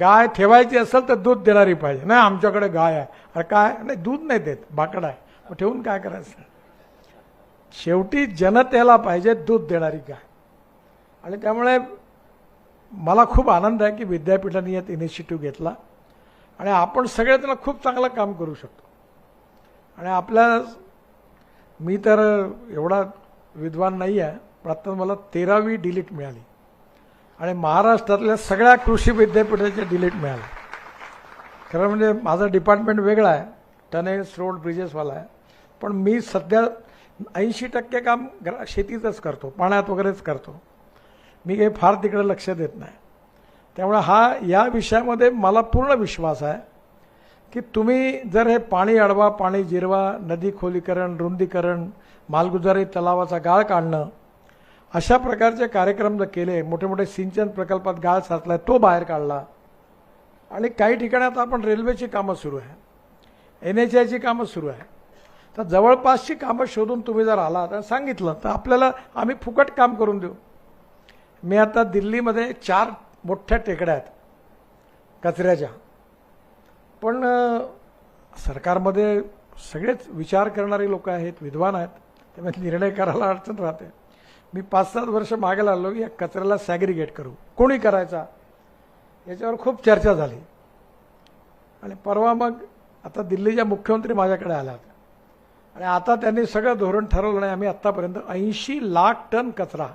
गाय ठेवायची असेल तर दूध देणारी पाहिजे. नाही आमच्याकडे गाय आहे. अरे काय? नाही दूध नाही देत. बाकडा आहे. मग ठेवून काय करायचं? शेवटी जनतेला पाहिजे दूध देणारी गाय. आणि त्यामुळे मला खूप आनंद आहे की विद्यापीठाने यात इनिशिएटिव्ह घेतला. आणि आपण सगळे त्याला खूप चांगलं काम करू शकतो. आणि आपल्या मी तर एवढा विद्वान नाही आहे पण आता मला तेरावी डिलीट मिळाली. आणि महाराष्ट्रातल्या सगळ्या कृषी विद्यापीठाच्या डिलीट मिळाल्या खरं म्हणजे माझं डिपार्टमेंट वेगळं आहे. टनेल्स रोड ब्रिजेसवाला आहे. पण मी सध्या ऐंशी टक्के काम ग्रा- शेतीचंच करतो. पाण्यात वगैरेच करतो. मी काही फार तिकडे लक्ष देत नाही. त्यामुळे हा या विषयामध्ये मला पूर्ण विश्वास आहे की तुम्ही जर हे पाणी अडवा पाणी जिरवा नदी खोलीकरण रुंदीकरण मालगुजारी तलावाचा गाळ काढणं अशा प्रकारचे कार्यक्रम जर केले मोठे मोठे सिंचन प्रकल्पात गाळ साचलाय तो बाहेर काढला. आणि काही ठिकाणी आता आपण रेल्वेची कामं सुरू आहे. एन एच आयची कामं सुरू आहे. तर जवळपासची कामं शोधून तुम्ही जर आला तर सांगितलं तर आपल्याला आम्ही फुकट काम करून देऊ. मी आता दिल्लीमध्ये चार मोठ्या टेकड्या आहेत कचऱ्याच्या. पण सरकारमध्ये सगळेच विचार करणारे लोक आहेत विद्वान आहेत. त्यामुळे निर्णय करायला अडचण राहते. मी पाच सात वर्ष मागे लागलो या कचऱ्याला सॅग्रिगेट करू. कोणी करायचा? याच्यावर खूप चर्चा झाली. आणि परवा मग आता दिल्लीच्या मुख्यमंत्री माझ्याकडे आल्या होत्या. आणि आता त्यांनी सगळं धोरण ठरवलं आणि आम्ही आत्तापर्यंत ऐंशी लाख टन कचरा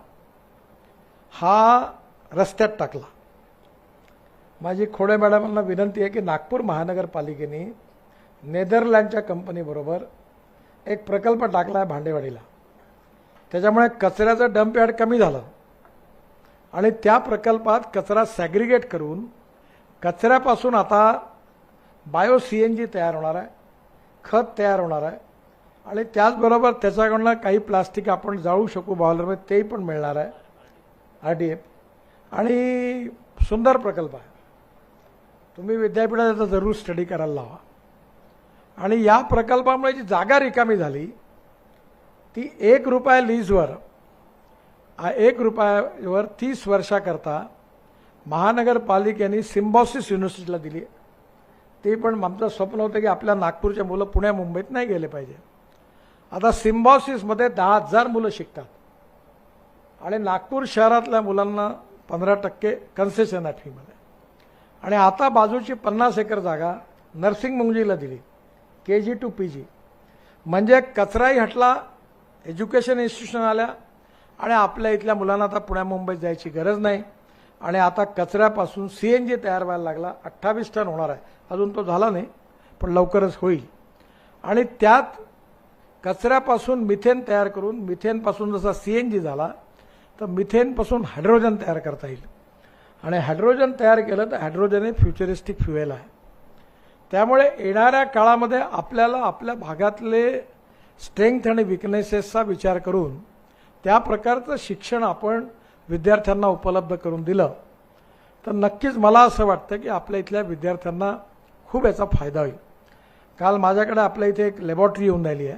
हा रस्त्यात टाकला. माझी खोडे मॅडमांना विनंती आहे की नागपूर महानगरपालिकेने नेदरलँडच्या कंपनीबरोबर एक प्रकल्प टाकला आहे भांडेवाडीला. त्याच्यामुळे कचऱ्याचं डम्प यार्ड कमी झालं. आणि त्या प्रकल्पात कचरा सॅग्रिगेट करून कचऱ्यापासून आता बायो सी एन जी तयार होणार आहे खत तयार होणार आहे. आणि त्याचबरोबर त्याच्याकडनं काही प्लास्टिक आपण जाळू शकू बॉलरमध्ये तेही पण मिळणार आहे आर डी एफ आणि सुंदर प्रकल्प आहे. तुम्ही विद्यापीठात याचा जरूर स्टडी करायला लावा. आणि या प्रकल्पामुळे जी जागा रिकामी झाली ती एक रुपया लीजवर एक रुपयावर तीस वर्षाकरता महानगरपालिकेने सिम्बॉसिस युनिव्हर्सिटीला दिली. ते पण आमचं स्वप्न होतं की आपल्या नागपूरच्या मुलं पुण्या मुंबईत नाही गेले पाहिजे. आता सिम्बॉसिसमध्ये दहा हजार मुलं शिकतात. आणि नागपूर शहरातल्या मुलांना पंधरा टक्के कन्सेशन आहे फीमध्ये. आणि आता बाजूची पन्नास एकर जागा नर्सिंग मुंगजीला दिली के जी टू पी जी म्हणजे कचराही हटला एज्युकेशन इन्स्टिट्यूशन आल्या आणि आपल्या इथल्या मुलांना आता पुण्या मुंबईत जायची गरज नाही. आणि आता कचऱ्यापासून सी एन जी तयार व्हायला लागला. अठ्ठावीस टन होणार आहे. अजून तो झाला नाही पण लवकरच होईल. आणि त्यात कचऱ्यापासून मिथेन तयार करून मिथेनपासून जसा सी एन जी झाला तर मिथेनपासून हायड्रोजन तयार करता येईल. आणि हायड्रोजन तयार केलं तर हायड्रोजन हे फ्युचरिस्टिक फ्युएल आहे. त्यामुळे येणाऱ्या काळामध्ये आपल्याला आपल्या भागातले स्ट्रेंथ आणि विकनेसेसचा विचार करून त्या प्रकारचं शिक्षण आपण विद्यार्थ्यांना उपलब्ध करून दिलं. तर नक्कीच मला असं वाटतं की आपल्या इथल्या विद्यार्थ्यांना खूप याचा फायदा होईल. काल माझ्याकडे आपल्या इथे एक लॅबॉरेटरी येऊन राहिली आहे.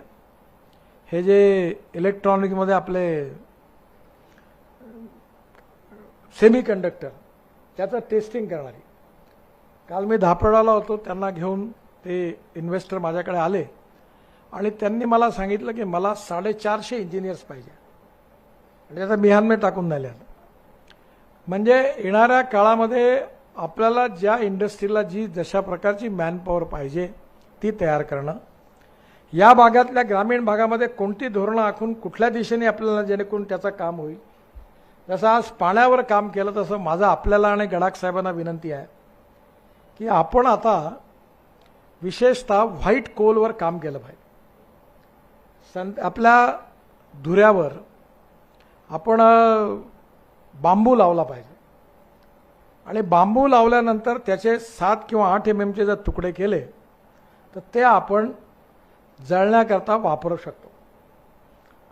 हे जे इलेक्ट्रॉनिकमध्ये आपले सेमी कंडक्टर त्याचं टेस्टिंग करणारी. काल मी धापडाला होतो त्यांना घेऊन ते इन्व्हेस्टर माझ्याकडे आले. आणि त्यांनी मला सांगितलं की मला साडेचारशे इंजिनियर्स पाहिजे. आणि त्याचा मिहानमे टाकून झाल्या म्हणजे येणाऱ्या काळामध्ये आपल्याला ज्या इंडस्ट्रीला जी जशा प्रकारची मॅनपॉवर पाहिजे ती तयार करणं. या भागातल्या ग्रामीण भागामध्ये कोणती धोरणं आखून कुठल्या दिशेने आपल्याला जेणेकरून त्याचं काम होईल? जसं आज पाण्यावर काम केलं तसं माझं आपल्याला आणि गडाख साहेबांना विनंती आहे की आपण आता विशेषतः व्हाईट कोलवर काम केलं पाहिजे. सं आपल्या धुऱ्यावर आपण बांबू लावला पाहिजे. आणि बांबू लावल्यानंतर त्याचे सात किंवा आठ एम एमचे जर तुकडे केले तर ते आपण जळण्याकरता वापरू शकतो.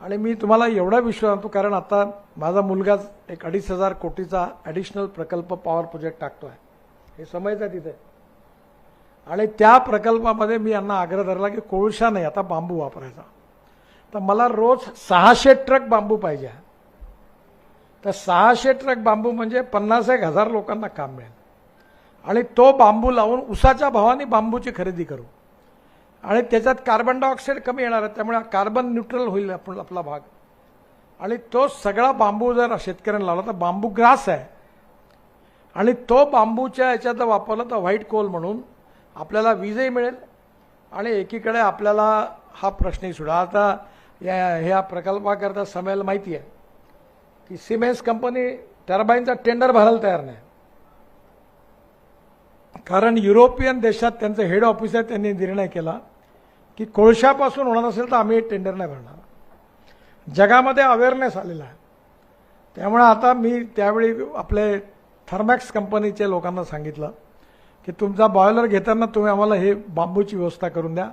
आणि मी तुम्हाला एवढा विश्वास आणतो कारण आता माझा मुलगाच एक अडीच हजार कोटीचा ॲडिशनल प्रकल्प पॉवर प्रोजेक्ट टाकतो आहे हे समजतं तिथे. आणि त्या प्रकल्पामध्ये मी यांना आग्रह धरला की कोळशा नाही आता बांबू वापरायचा. तर मला रोज सहाशे ट्रक बांबू पाहिजे. आहे तर सहाशे ट्रक बांबू म्हणजे पन्नास एक हजार लोकांना काम मिळेल. आणि तो बांबू लावून उसाच्या भावाने बांबूची खरेदी करू. आणि त्याच्यात कार्बन डायऑक्साईड कमी येणार आहे त्यामुळे कार्बन न्यूट्रल होईल आपण आपला भाग. आणि तो सगळा बांबू जर शेतकऱ्यांना लावला तर बांबू ग्रास आहे. आणि तो बांबूच्या याच्यात जर वापरला तर व्हाईट कोल म्हणून आपल्याला वीजही मिळेल. आणि एकीकडे आपल्याला हा प्रश्नही सुद्धा आता या ह्या प्रकल्पाकरता समयाला माहिती आहे की सिमेन्स कंपनी टर्बाईनचा टेंडर भरायला तयार नाही. कारण युरोपियन देशात त्यांचं हेड ऑफिस आहे त्यांनी निर्णय केला की कोळशापासून होणार असेल तर आम्ही टेंडर नाही भरणार. जगामध्ये अवेअरनेस आलेला आहे. त्यामुळे आता मी त्यावेळी आपले थर्मॅक्स कंपनीच्या लोकांना सांगितलं की तुमचा बॉयलर घेताना तुम्ही आम्हाला हे बांबूची व्यवस्था करून द्या.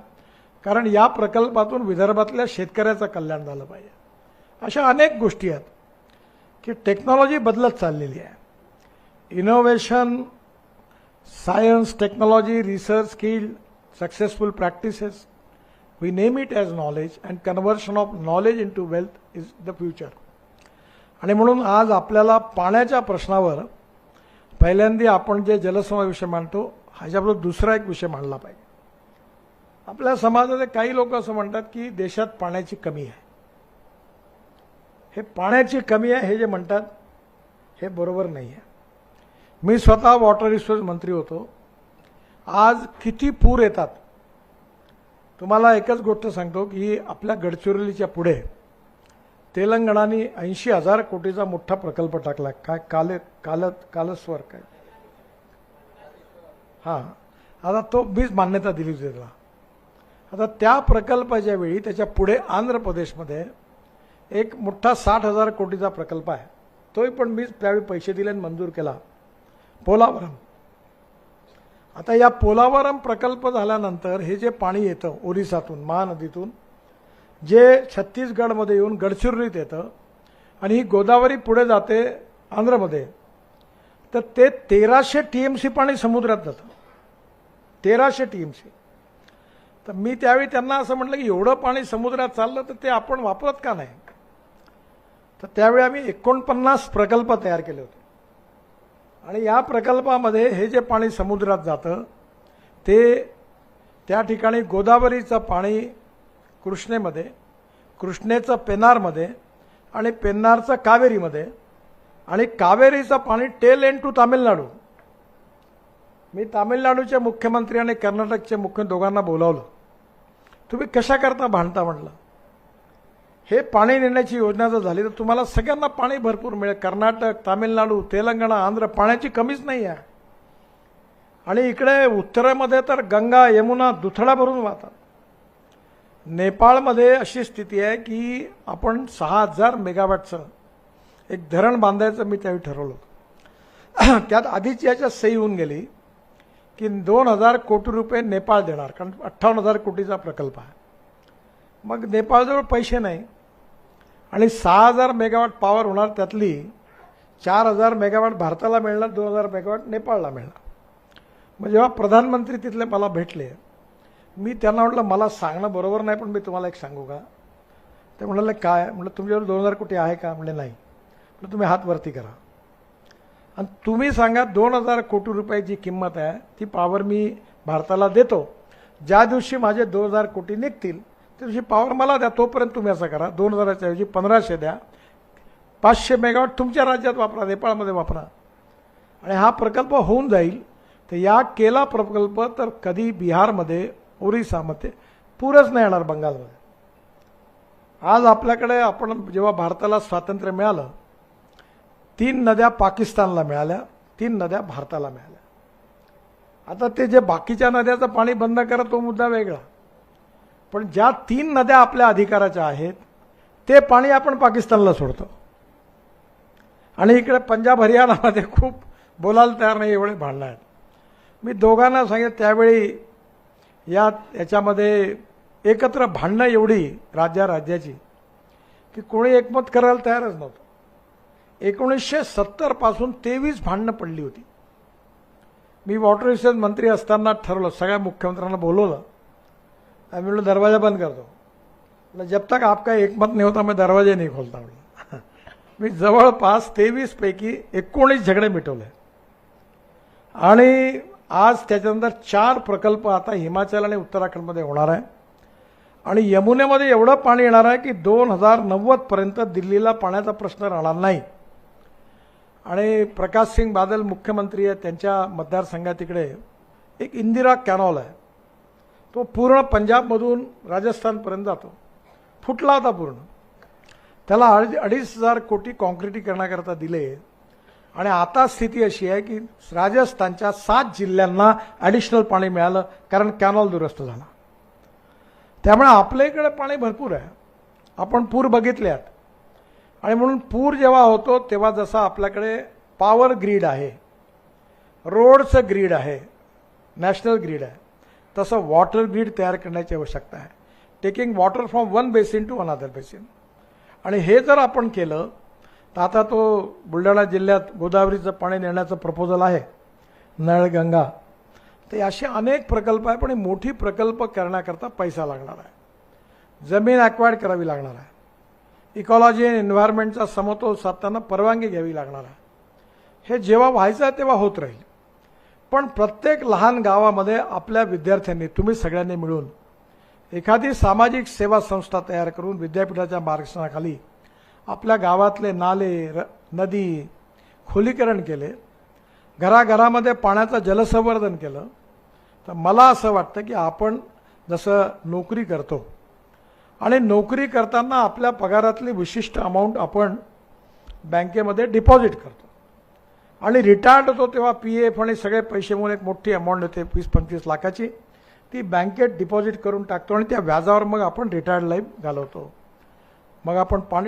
कारण या प्रकल्पातून विदर्भातल्या शेतकऱ्याचं कल्याण झालं पाहिजे. अशा अनेक गोष्टी आहेत की टेक्नॉलॉजी बदलत चाललेली आहे. Innovation science technology research skill successful practices we name it as knowledge and conversion of knowledge into wealth is the future आणि म्हणून आज आपल्याला पाण्याच्या प्रश्नावर पहिल्यांदा आपण जे जलसंवाद विषय मांडतो ह्याच्याबरोबर दुसरा एक विषय मांडला पाहिजे. आपल्या समाजाचे काही लोक असं म्हणतात की देशात पाण्याची कमी आहे. हे पाण्याची कमी आहे हे जे म्हणतात हे बरोबर नाही आहे. मी स्वतः वॉटर रिसोर्स मंत्री होतो. आज किती पूर येतात? तुम्हाला एकच गोष्ट सांगतो की आपल्या गडचिरोलीच्या पुढे तेलंगणाने ऐंशी हजार कोटीचा मोठा प्रकल्प टाकला. काय काले कालत कालस्वर काय हां. आता तो मीच मान्यता दिली त्याला. आता त्या प्रकल्पाच्या वेळी त्याच्या पुढे आंध्र प्रदेशमध्ये एक मोठा साठ हजार कोटीचा प्रकल्प आहे. तोही पण मीच त्यावेळी पैसे दिले आणि मंजूर केला. पोलावरम. आता या पोलावरम प्रकल्प झाल्यानंतर हे जे पाणी येतं ओरिसातून महानदीतून जे छत्तीसगडमध्ये येऊन गडचिरोलीत येतं आणि ही गोदावरी पुढे जाते आंध्रमध्ये तर ते तेराशे टी एम सी पाणी समुद्रात जातं. तेराशे टी एम सी तर मी त्यावेळी त्यांना असं म्हटलं की एवढं पाणी समुद्रात चाललं तर ते आपण वापरत का नाही? तर त्यावेळी आम्ही एकोणपन्नास प्रकल्प तयार केले होते. आणि या प्रकल्पामध्ये हे जे पाणी समुद्रात जातं ते त्या ठिकाणी गोदावरीचं पाणी कृष्णेमध्ये कृष्णेचं पेन्नारमध्ये आणि पेन्नारचं कावेरीमध्ये आणि कावेरीचं पाणी टेल एंड टू तामिळनाडू. मी तामिळनाडूचे मुख्यमंत्री आणि कर्नाटकचे मुख्य दोघांना बोलावलं. तुम्ही कशा करता भांडता म्हटलं हे पाणी नेण्याची योजना जर झाली तर तुम्हाला सगळ्यांना पाणी भरपूर मिळेल. कर्नाटक तामिळनाडू तेलंगणा आंध्र पाण्याची कमीच नाही आहे. आणि इकडे उत्तरेमध्ये तर गंगा यमुना दुथडा भरून वाहतात. नेपाळमध्ये अशी स्थिती आहे की आपण सहा हजार मेगावॅटचं एक धरण बांधायचं मी त्यावेळी ठरवलं होतं. त्यात आधीच याच्यात सही होऊन गेली. की दोन हजार कोटी रुपये नेपाळ देणार कारण अठ्ठावन्न हजार कोटीचा प्रकल्प आहे. मग नेपाळजवळ पैसे नाही आणि सहा हजार मेगावॅट पॉवर होणार त्यातली चार हजार मेगावॅट भारताला मिळणार दोन हजार मेगावॅट नेपाळला मिळणार. मग जेव्हा प्रधानमंत्री तिथले मला भेटले मी त्यांना म्हटलं मला सांगणं बरोबर नाही पण मी तुम्हाला एक सांगू का? ते म्हणाले काय? म्हटलं तुमच्यावर दोन हजार कोटी आहे का? म्हणले नाही. म्हटलं तुम्ही हात वरती करा. आणि तुम्ही सांगा दोन हजार कोटी रुपयाची किंमत आहे ती पॉवर मी भारताला देतो. ज्या दिवशी माझे दोन हजार कोटी निघतील त्या दिवशी पॉवर मला द्या तोपर्यंत तुम्ही असं करा. दोन हजाराच्या ऐवजी पंधराशे द्या. पाचशे मेगावॉट तुमच्या राज्यात वापरा नेपाळमध्ये वापरा. आणि हा प्रकल्प होऊन जाईल. तर या केला प्रकल्प तर कधी बिहारमध्ये ओरिसामध्ये पूरच नाही येणार बंगालमध्ये. आज आपल्याकडे आपण जेव्हा भारताला स्वातंत्र्य मिळालं तीन नद्या पाकिस्तानला मिळाल्या तीन नद्या भारताला मिळाल्या. आता ते जे बाकीच्या नद्याचं पाणी बंद करा तो मुद्दा वेगळा. पण ज्या तीन नद्या आपल्या अधिकाराच्या आहेत ते पाणी आपण पाकिस्तानला सोडतो. आणि इकडे पंजाब हरियाणामध्ये खूप बोलायला तयार नाही एवढे भांडणं आहेत. मी दोघांना सांगितलं त्यावेळी या याच्यामध्ये एकत्र भांडणं एवढी राज्या राज्याची की कोणी एकमत करायला तयारच नव्हतं. एकोणीसशे सत्तरपासून तेवीस भांडणं पडली होती. मी वॉटर रिसोर्स मंत्री असताना ठरवलं सगळ्या मुख्यमंत्र्यांना बोलवलं. आणि मी दरवाजा बंद करतो. म्हटलं जब तक आपका एकमत नाही होता मी दरवाजे नाही खोलता. म्हटलं मी जवळपास तेवीसपैकी एकोणीस झगडे मिटवले. आणि आज त्याच्यानंतर चार प्रकल्प आता हिमाचल आणि उत्तराखंडमध्ये होणार आहे. आणि यमुनेमध्ये एवढं पाणी येणार आहे की दोन हजार नव्वदपर्यंत दिल्लीला पाण्याचा प्रश्न राहणार नाही. आणि प्रकाश सिंग बादल मुख्यमंत्री आहेत त्यांच्या मतदारसंघात तिकडे एक इंदिरा कॅनॉल आहे. तो पूर्ण पंजाबमधून राजस्थानपर्यंत जातो. फुटला होता पूर्ण. त्याला अडीच अडीच हजार कोटी कॉन्क्रिटीकरणाकरता दिले. आणि आता स्थिती अशी आहे की राजस्थानच्या सात जिल्ह्यांना ॲडिशनल पाणी मिळालं कारण कॅनॉल दुरुस्त झाला. त्यामुळे आपल्या इकडे पाणी भरपूर आहे. आपण पूर बघितले आहेत आणि म्हणून पूर जेव्हा होतो तेव्हा जसा आपल्याकडे पॉवर ग्रीड आहे रोडचं ग्रीड आहे नॅशनल ग्रीड आहे तसं वॉटर ग्रीड तयार करण्याची आवश्यकता आहे. Taking water from one basin to another basin आणि हे जर आपण केलं तर आता तो बुलढाणा जिल्ह्यात गोदावरीचं पाणी नेण्याचं प्रपोजल आहे नळगंगा. ते असे अनेक प्रकल्प आहे पण मोठी प्रकल्प करण्याकरता पैसा लागणार आहे. जमीन ॲक्वायर्ड करावी लागणार आहे. इकॉलॉजी अँड एन्व्हायरमेंटचा समतोल साधताना परवानगी घ्यावी लागणार आहे. हे जेव्हा व्हायचं आहे तेव्हा होत राहील. पण प्रत्येक लहान गावामध्ये आपल्या विद्यार्थ्यांनी तुम्ही सगळ्यांनी मिळून एखादी सामाजिक सेवा संस्था तयार करून विद्यापीठाच्या मार्गदर्शनाखाली आपल्या गावातले नाले र नदी खोलीकरण केले घराघरामध्ये पाण्याचं जलसंवर्धन केलं तर मला असं वाटतं की आपण जसं नोकरी करतो आणि नोकरी करताना आपल्या पगारातली विशिष्ट अमाऊंट आपण बँकेमध्ये डिपॉझिट करतो. आणि रिटायर्ड होतो तेव्हा पी एफ आणि सगळे पैसे म्हणून एक मोठी अमाऊंट येते वीस पंचवीस लाखाची. ती बँकेत डिपॉझिट करून टाकतो आणि त्या व्याजावर मग आपण रिटायर्ड लाईफ घालवतो. मग आपण पाणी